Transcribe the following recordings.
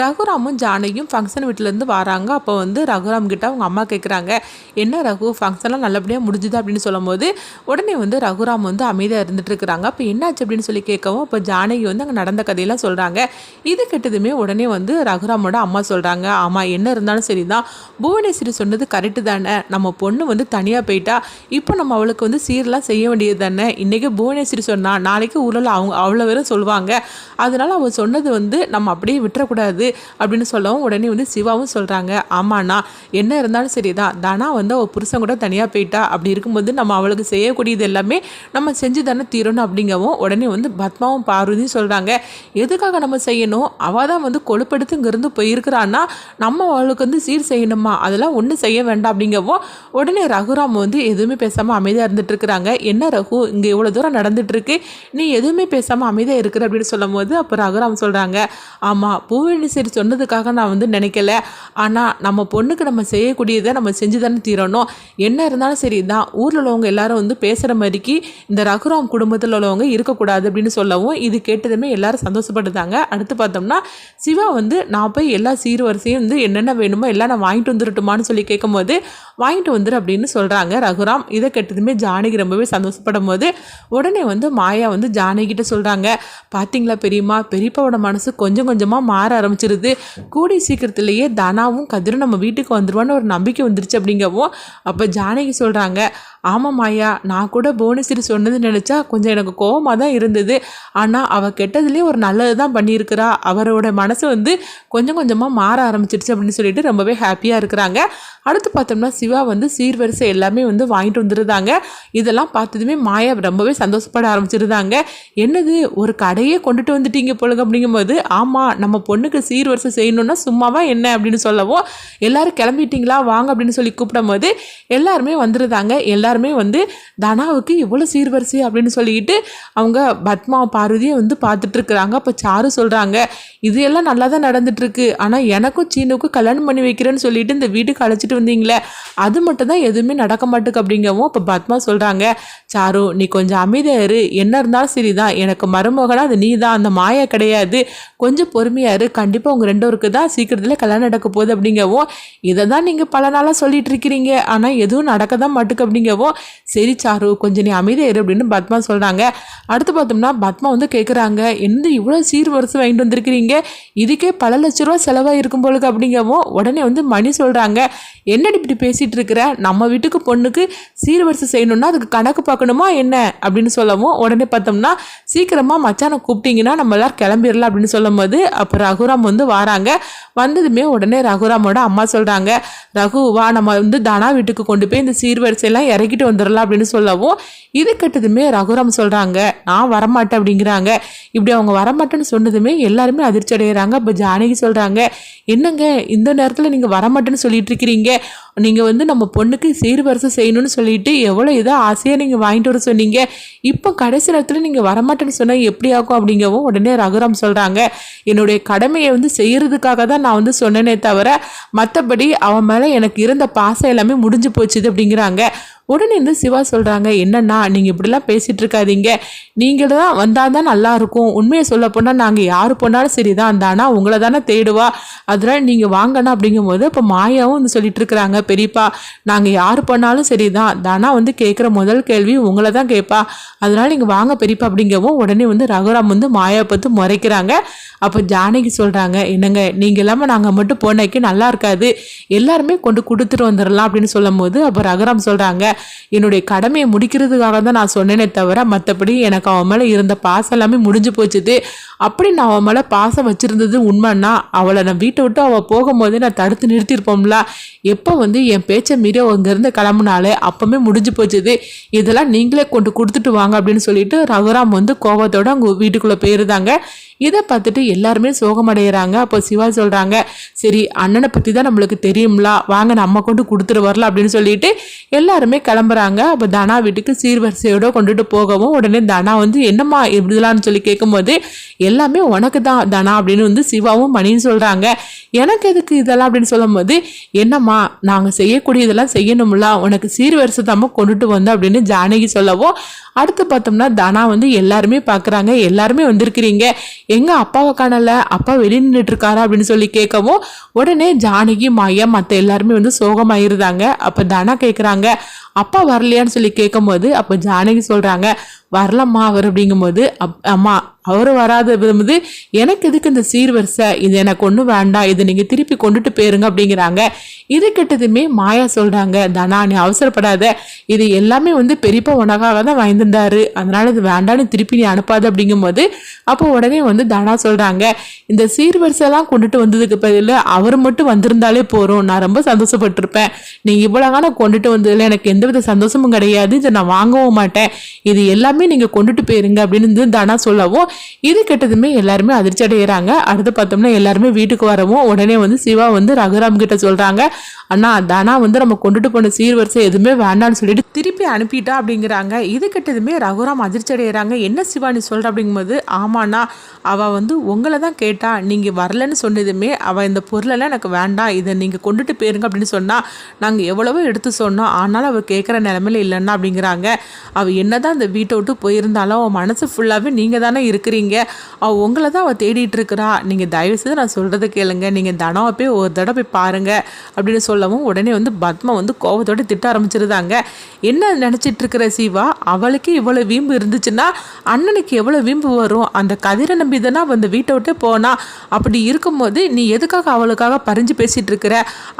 ரகுராமும் ஜானகியும் function வீட்டிலேருந்து வராங்க. அப்போ வந்து ரகுராம் கிட்ட அவங்க அம்மா கேட்குறாங்க என்ன ரகு ஃபங்க்ஷன்லாம் நல்லபடியாக முடிஞ்சுது? அப்படின்னு சொல்லும்போது உடனே வந்து ரகுராம் வந்து அமைதியாக இருந்துட்டு இருக்கிறாங்க அப்போ என்னாச்சு அப்படின்னு சொல்லி கேட்கவும் இப்போ ஜானகி வந்து அங்கே நடந்த கதையெல்லாம் சொல்கிறாங்க இது கெட்டதுமே உடனே வந்து ரகுராமோட அம்மா சொல்கிறாங்க ஆமாம் என்ன இருந்தாலும் சரி தான் புவனேஸ்வரி சொன்னது கரெக்டு தானே. நம்ம பொண்ணு வந்து தனியாக போயிட்டா இப்போ நம்ம அவளுக்கு வந்து சீரெலாம் செய்ய வேண்டியது தானே. இன்றைக்கி புவனேஸ்வரி சொன்னால் நாளைக்கு ஊரில் அவங்க அவ்வளோ பேரும் சொல்லுவாங்க. அதனால் அவள் சொன்னது வந்து நம்ம அப்படியே விட்டுறக்கூடாது. அப்படின்னு சொல்லவும் உடனே வந்து சிவாவும் சொல்கிறாங்க ஆமாண்ணா என்ன இருந்தாலும் சரி தான் தானா வந்து அவள் புருஷன் கூட தனியாக போயிட்டா. அப்படி இருக்கும்போது நம்ம அவளுக்கு செய்யக்கூடியது எல்லாமே நம்ம செஞ்சு தானே தீரணும் அப்படிங்கவும் உடனே வந்து பத்மாவும் பார்வதியும் சொல்கிறாங்க எதுக்காக நம்ம செய்யணும்? அவள் தான் வந்து கொழுப்படுத்து இங்கேருந்து போயிருக்கிறான்னா நம்ம அவளுக்கு வந்து சீர் செய்யணுமா? அதெல்லாம் ஒன்றும் செய்ய வேண்டாம். அப்படிங்கவும் உடனே ரகுராம் வந்து எதுவுமே பேசாமல் அமைதியாக இருந்துட்டு இருக்கிறாங்க என்ன ரகு இங்கே இவ்வளோ தூரம் நடந்துட்டு இருக்கு நீ எதுவுமே பேசாமல் அமைதியாக இருக்கிற? அப்படின்னு சொல்லும் போது அப்போ ரகுராம் சொல்கிறாங்க ஆமாம் பூவேணி சரி சொன்னதுக்காக நான் வந்து நினைக்கல. ஆனால் நம்ம பொண்ணுக்கு நம்ம செய்யக்கூடியதை நம்ம செஞ்சு தானே தீரணும். என்ன இருந்தாலும் சரி தான் ஊரில் உள்ளவங்க எல்லாரும் வந்து பேசுகிற மாதிரிக்கு இந்த ரகுராம் குடும்பத்தில் உள்ளவங்க இருக்கக்கூடாது அப்படின்னு சொல்லவும் இது கேட்டதுமே எல்லாரும் சந்தோஷப்பட்டுதாங்க. அடுத்து பார்த்தோம்னா சிவா வந்து நான் போய் எல்லா சீர்வரிசையும் வந்து என்னென்ன வேணுமோ எல்லாம் நான் வாங்கிட்டு வந்துடட்டுமான்னு சொல்லி கேட்கும்போது வாங்கிட்டு வந்துடு அப்படின்னு சொல்கிறாங்க ரகுராம். இதை கேட்டதுமே ஜானகி ரொம்பவே சந்தோஷப்படும் போது உடனே வந்து மாயா வந்து ஜானகிட்ட சொல்கிறாங்க பார்த்தீங்களா பெரியம்மா? பெரியப்பாவோட மனசு கொஞ்சம் கொஞ்சமாக மாற ஆரம்பிச்சிருது கூடி சீக்கிரத்துலேயே தனாவும் கதிரும் நம்ம வீட்டுக்கு வந்துருவான்னு ஒரு நம்பிக்கை வந்துருச்சு அப்படிங்கவும் அப்போ ஜானகி சொல்கிறாங்க ஆமாம் மாயா நான் கூட புவனேஸ்வரி சொன்னது நினச்சா கொஞ்சம் எனக்கு கோபமாக தான் இருந்தது. ஆனால் அவள் கெட்டதுலேயே ஒரு நல்லது தான் பண்ணியிருக்கிறா. அவரோட மனசு வந்து கொஞ்சம் கொஞ்சமாக மாற ஆரம்பிச்சிருச்சு அப்படின்னு சொல்லிட்டு ரொம்பவே ஹாப்பியாக இருக்கிறாங்க. அடுத்து பார்த்தோம்னா சிவா வந்து சீர்வரிசை எல்லாமே வந்து வாங்கிட்டு வந்துருந்தாங்க. இதெல்லாம் பார்த்ததுமே மாயா ரொம்பவே சந்தோஷப்பட ஆரம்பிச்சிருந்தாங்க. என்னது ஒரு கடையே கொண்டுட்டு வந்துட்டீங்க போலுங்க அப்படிங்கும்போது ஆமாம் நம்ம பொண்ணுக்கு சீர்வரிசை செய்யணும்னா சும்மாவா என்ன அப்படின்னு சொல்லவும் எல்லாரும் கிளம்பிட்டீங்களா? வாங்க அப்படின்னு சொல்லி கூப்பிடும் போது எல்லாருமே வந்துருந்தாங்க. எல்லாருமே எல்லாருமே வந்து தனாவுக்கு இவ்வளோ சீர்வரிசை அப்படின்னு சொல்லிக்கிட்டு அவங்க பத்மா பார்வதியை வந்து பார்த்துட்ருக்குறாங்க. அப்போ சாரு சொல்கிறாங்க இது எல்லாம் நல்லா தான் நடந்துட்டுருக்கு ஆனால் எனக்கும் சீனுக்கும் கல்யாணம் பண்ணி வைக்கிறேன்னு சொல்லிட்டு இந்த வீட்டுக்கு அழைச்சிட்டு வந்தீங்களே அது மட்டும் தான் எதுவுமே நடக்க மாட்டுக்கு அப்படிங்கவும் இப்போ பத்மா சொல்கிறாங்க சாரு நீ கொஞ்சம் அமைதியாக இரு. என்ன இருந்தாலும் சரி தான் எனக்கு மருமகனா அது நீ தான் அந்த மாயா கிடையாது. கொஞ்சம் பொறுமையாக இரு. கண்டிப்பாக உங்கள் ரெண்டோருக்கு தான் சீக்கிரத்தில் கல்யாணம் நடக்க போகுது அப்படிங்கவும் இதை தான் நீங்கள் பல நாளாக சொல்லிட்டு இருக்கிறீங்க ஆனால் எதுவும் நடக்க தான் மாட்டுக்கு அப்படிங்கவும் சரி சாரு கொஞ்சம் நீ அமைதியாக இரு அப்படின்னு பத்மா சொல்கிறாங்க அடுத்து பார்த்தோம்னா பத்மா வந்து கேட்குறாங்க எந்த இவ்வளோ சீர் வரிசை வாங்கிட்டு வந்திருக்கிறீங்க? இதுக்கே பல லட்ச ரூபா செலவாக இருக்கும் போலுக்கு அப்படிங்கவும் உடனே வந்து மணி சொல்கிறாங்க என்னடி இப்படி பேசிகிட்டு இருக்கிற? நம்ம வீட்டுக்கு பொண்ணுக்கு சீர்வரிசை செய்யணும்னா அதுக்கு கணக்கு பார்க்கணுமா என்ன? அப்படின்னு சொல்லவும் உடனே பார்த்தோம்னா சீக்கிரமாக மச்சானை கூப்பிட்டீங்கன்னா நம்ம எல்லாரும் கிளம்பிடலாம் அப்படின்னு சொல்லும் போது அப்போ ரகுராம் வந்து வராங்க. வந்ததுமே உடனே ரகுராமோட அம்மா சொல்கிறாங்க ரகு வா நம்ம வந்து தனா வீட்டுக்கு கொண்டு போய் இந்த சீர்வரிசையெல்லாம் இறக்கிட்டு வந்துடலாம் அப்படின்னு சொல்லவும் இது கட்டதுமே ரகுராம் சொல்கிறாங்க நான் வரமாட்டேன் அப்படிங்கிறாங்க. இப்படி அவங்க வரமாட்டேன்னு சொன்னதுமே எல்லாருமே அதிர்ச்சி அடைகிறாங்க அப்போ ஜானகி சொல்கிறாங்க என்னங்க இந்த நேரத்தில் நீங்கள் வரமாட்டேன்னு சொல்லிட்டு இருக்கிறீங்க? நீங்கள் வந்து நம்ம பொண்ணுக்கு சீர்வரிசை செய்யணும்னு சொல்லிட்டு எவ்வளோ இதோ ஆசையாக நீங்கள் வாங்கிட்டு வர சொன்னீங்க? இப்போ கடைசி நேரத்தில் நீங்கள் வரமாட்டேன்னு சொன்னால் எப்படி ஆகும் அப்படிங்கவும் உடனே ரகுராம் சொல்கிறாங்க என்னுடைய கடமையை வந்து செய்கிறதுக்காக தான் நான் வந்து சொன்னேனே தவிர மற்றபடி அவன் மேலே எனக்கு இருந்த பாசம் எல்லாமே முடிஞ்சு போச்சுது அப்படிங்கிறாங்க. உடனே வந்து சிவா சொல்கிறாங்க என்னன்னா நீங்கள் இப்படிலாம் பேசிகிட்டு இருக்காதீங்க நீங்கள் தான் வந்தால் தான் நல்லாயிருக்கும். உண்மையை சொல்ல போனால் நாங்கள் யார் போனாலும் சரி தான் அந்த உங்களை தானே தேடுவா. அதனால் நீங்கள் வாங்கணும் அப்படிங்கும்போது இப்போ மாயாவும் வந்து சொல்லிட்டு இருக்கிறாங்க பெரியப்பா நாங்கள் யார் பண்ணாலும் சரி தான் தானா வந்து கேட்குற முதல் கேள்வி உங்களை தான் கேட்பா. அதனால் நீங்கள் வாங்க பெரியப்பா அப்படிங்கவும் உடனே வந்து ரகுராம் வந்து மாயா பார்த்து முறைக்கிறாங்க. அப்போ ஜானகி சொல்கிறாங்க என்னங்க நீங்கள் இல்லாமல் நாங்கள் மட்டும் போனக்கு நல்லா இருக்காது. எல்லாருமே கொண்டு கொடுத்துட்டு வந்துடலாம் அப்படின்னு சொல்லும் போது அப்போ ரகுராம் சொல்கிறாங்க என்னுடைய கடமையை முடிக்கிறதுக்காக தான் நான் சொன்னேனே தவிர மற்றபடி எனக்கு அவன் மேலே இருந்த பாசம் எல்லாமே முடிஞ்சு போச்சுது. அப்படி நான் அவன் மேலே பாசம் வச்சுருந்தது உண்மைன்னா அவளை நான் வீட்டை விட்டு அவள் போகும்போதே நான் தடுத்து நிறுத்தியிருப்போம்ல. எப்போ வந்து என் பேச்சை மீறி அங்கேருந்து கிளம்புனாலே அப்போவே முடிஞ்சு போச்சுது. இதெல்லாம் நீங்களே கொண்டு கொடுத்துட்டு வாங்க அப்படின்னு சொல்லிட்டு ரகுராம் வந்து கோபத்தோடு அவங்க வீட்டுக்குள்ளே போயிருந்தாங்க. இதை பார்த்துட்டு எல்லாருமே சோகமடைகிறாங்க அப்போ சிவா சொல்கிறாங்க சரி அண்ணனை பற்றி தான் நம்மளுக்கு தெரியும்ல. வாங்க நம்ம கொண்டு கொடுத்துட்டு வரலாம் அப்படின்னு சொல்லிட்டு எல்லாருமே கிளம்புறாங்க. அப்போ தனா வீட்டுக்கு சீர்வரிசையோட கொண்டுட்டு போகவும் உடனே தனா வந்து என்னம்மா இப்படிலான்னு சொல்லி கேட்கும்போது எல்லாமே உனக்கு தான் தனா அப்படின்னு வந்து சிவாவும் மணின்னு சொல்கிறாங்க எனக்கு எதுக்கு இதெல்லாம்? அப்படின்னு சொல்லும்போது என்னம்மா நாங்கள் செய்யக்கூடிய இதெல்லாம் செய்யணும்ல. உனக்கு சீர்வரிசை தாம கொண்டுட்டு வந்தோம் அப்படின்னு ஜானகி சொல்லவும் அடுத்து பார்த்தோம்னா தனா வந்து எல்லாருமே பார்க்குறாங்க எல்லாருமே வந்திருக்கிறீங்க. எங்க அப்பாவை காணல? அப்பா வெளியே நின்றுட்டு இருக்காரா அப்படின்னு சொல்லி கேட்கவும் உடனே ஜானகி மாயா மற்ற எல்லாருமே வந்து சோகமாயிருந்தாங்க. அப்போ தனா கேட்குறாங்க அப்பா வரலையான்னு சொல்லி கேட்கும்போது அப்போ ஜானகி சொல்கிறாங்க வரலம்மா அவர் அப்படிங்கும்போது அப் அம்மா அவர் வராத விரும்புது எனக்கு எதுக்கு இந்த சீர்வரிசை இது எனக்கு ஒன்றும் வேண்டாம். இதை நீங்கள் திருப்பி கொண்டுட்டு போயிருங்க அப்படிங்கிறாங்க. இது கிட்டதுமே மாயா சொல்கிறாங்க தனா நீ அவசரப்படாத. இது எல்லாமே வந்து பெரியப்பா உனக்காக தான் வாய்ந்திருந்தாரு அதனால் இது வேண்டான்னு திருப்பி நீ அனுப்பாத அப்படிங்கும்போது அப்போ உடனே வந்து தனா சொல்கிறாங்க இந்த சீர்வரிசைலாம் கொண்டுட்டு வந்ததுக்கு பதில் அவர் மட்டும் வந்திருந்தாலே போகிறோம் நான் ரொம்ப சந்தோஷப்பட்டிருப்பேன். நீ இவ்வளோ கொண்டுட்டு வந்ததில் எனக்கு எந்தவித சந்தோஷமும் கிடையாது. இதை நான் வாங்கவும் மாட்டேன். இது எல்லாமே நீங்கள் கொண்டுட்டு போயிருங்க அப்படின்னு தானா சொல்லவும் இது கெட்டதுமே எல்லாருமே அதிர்ச்சி அடைகிறாங்க அடுத்து பார்த்தோம்னா எல்லாருமே வீட்டுக்கு வரவும் உடனே வந்து சிவா வந்து ரகுராம் கிட்ட சொல்கிறாங்க அண்ணா தானா வந்து நம்ம கொண்டுட்டு போன சீர்வரிசை எதுவுமே வேண்டாம்னு சொல்லிட்டு திருப்பி அனுப்பிட்டா? அப்படிங்கிறாங்க. இது கெட்டதுமே ரகுராம் அதிர்ச்சி அடைகிறாங்க என்ன சிவா நீ சொல்கிற அப்படிங்கும்போது ஆமாண்ணா அவள் வந்து உங்களை தான் கேட்டா நீங்கள் வரலன்னு சொன்னதுமே அவள் இந்த பொருளெல்லாம் எனக்கு வேண்டாம். இதை நீங்கள் கொண்டுட்டு போயிருங்க அப்படின்னு சொன்னால் நாங்கள் எவ்வளவோ எடுத்து சொன்னோம். ஆனாலும் அவள் கேட்குற நிலமையில இல்லைன்னா அப்படிங்கிறாங்க. அவள் என்னதான் இந்த வீட்டை விட்டு போயிருந்தாலும் அவன் மனசு ஃபுல்லாகவே நீங்கள் தானே இருக்கிறீங்க. அவள் உங்களை தான் அவள் தேடிட்டு இருக்கிறா நீங்கள் தயவு செய்து நான் சொல்கிறத கேளுங்க. நீங்கள் தனவை போய் ஒரு தடவை போய் பாருங்கள் அப்படின்னு சொல்லவும் உடனே வந்து பத்மா வந்து கோபத்தோடு திட்ட ஆரம்பிச்சிருந்தாங்க. என்ன நினச்சிட்டு இருக்கிற சிவா? அவளுக்கு இவ்வளோ வீம்பு இருந்துச்சுன்னா அண்ணனுக்கு எவ்வளோ வீம்பு வரும்? அந்த கதிரை நம்பி தானே அந்த வீட்டை விட்டு போனா? அப்படி இருக்கும்போது நீ எதுக்காக அவளுக்காக பறிஞ்சு பேசிகிட்டு இருக்கிற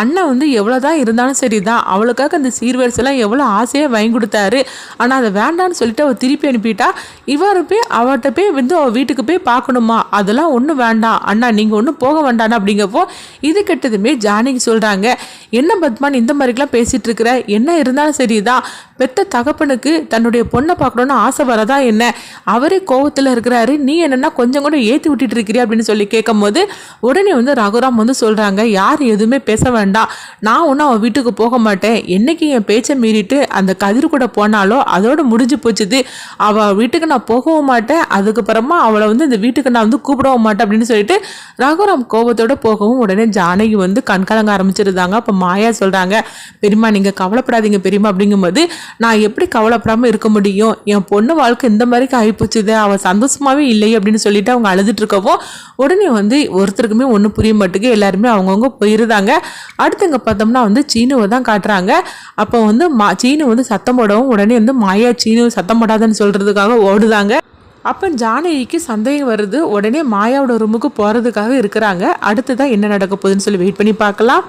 அண்ணன் வந்து எவ்வளோ தான் இருந்தாலும் சரி தான் அவளுக்காக அந்த சீர்வரிசெல்லாம் எவ்வளோ ஆசையாக வாங்கி கொடுத்தாரு. ஆனால் அதை வேண்டான்னு சொல்லிட்டு அவள் திருப்பி அனுப்பிட்டா இவர் போய் அவர்கிட்ட போய் வந்து அவள் வீட்டுக்கு போய் பார்க்கணுமா? அதெல்லாம் ஒன்றும் வேண்டாம். அண்ணா நீங்கள் ஒன்றும் போக வேண்டாம் அப்படிங்கப்போ இது கெட்டதுமே ஜானகி சொல்கிறாங்க என்ன பத்மான் இந்த மாதிரிக்கெலாம் பேசிகிட்டு இருக்கிற? என்ன இருந்தாலும் சரிதான். பெத்த தகப்பனுக்கு தன்னுடைய பொண்ணை பார்க்கணுன்னு ஆசை வரதா என்ன? அவரே கோவத்தில் இருக்கிறாரு. நீ என்னென்னா கொஞ்சம் கூட ஏற்றி விட்டுட்டு இருக்கிறியா அப்படின்னு சொல்லி கேட்கும் போது உடனே வந்து ரகுராம் வந்து சொல்கிறாங்க யார் எதுவுமே பேச வேண்டாம். நான் ஒன்றும் அவள் வீட்டுக்கு போக மாட்டேன். என்னைக்கு என் பேச்சை மீறிட்டு அந்த கதிர் கூட போனாலோ அதோட முடிஞ்சு போச்சுது. அவள் வீட்டுக்கு நான் போகவும் மாட்டேன். அதுக்கப்புறமா அவளை வந்து இந்த வீட்டுக்கு நான் வந்து கூப்பிடவும் மாட்டேன். அப்படின்னு சொல்லிட்டு ரகுராம் கோபத்தோட போகவும் உடனே ஜானகி வந்து கண்கலங்க ஆரம்பிச்சிருந்தாங்க. அப்போ மாயா சொல்கிறாங்க பெரியம்மா நீங்கள் கவலைப்படாதீங்க பெரியம்மா. அப்படிங்கும்போது நான் எப்படி கவலைப்படாமல் இருக்க முடியும்? என் பொண்ணு வாழ்க்கை இந்த மாதிரிக்கு ஆகிப்போச்சுது அவள் சந்தோஷமாகவே இல்லை அப்படின்னு சொல்லிட்டு அவங்க அழுதுட்டு இருக்கவோ உடனே வந்து ஒருத்தருக்குமே ஒன்றும் புரிய மாட்டேங்குது. எல்லாருமே அவங்கவுங்க போயிருந்தாங்க. அடுத்தங்க பார்த்தோம்னா வந்து சீனுவை தான் காட்டுறாங்க. அப்போ வந்து மா சீனு வந்து சத்தம் போடவும் உடனே வந்து மாயா சீனு சத்தம் போடாதுன்னு சொல்கிறதுக்காக ஓடுதாங்க. அப்போ ஜானகிக்கு சந்தேகம் வருது. உடனே மாயாவோட ரூமுக்கு போகிறதுக்காக இருக்கிறாங்க. அடுத்ததான் என்ன நடக்க போகுதுன்னு சொல்லி வெயிட் பண்ணி பார்க்கலாம்.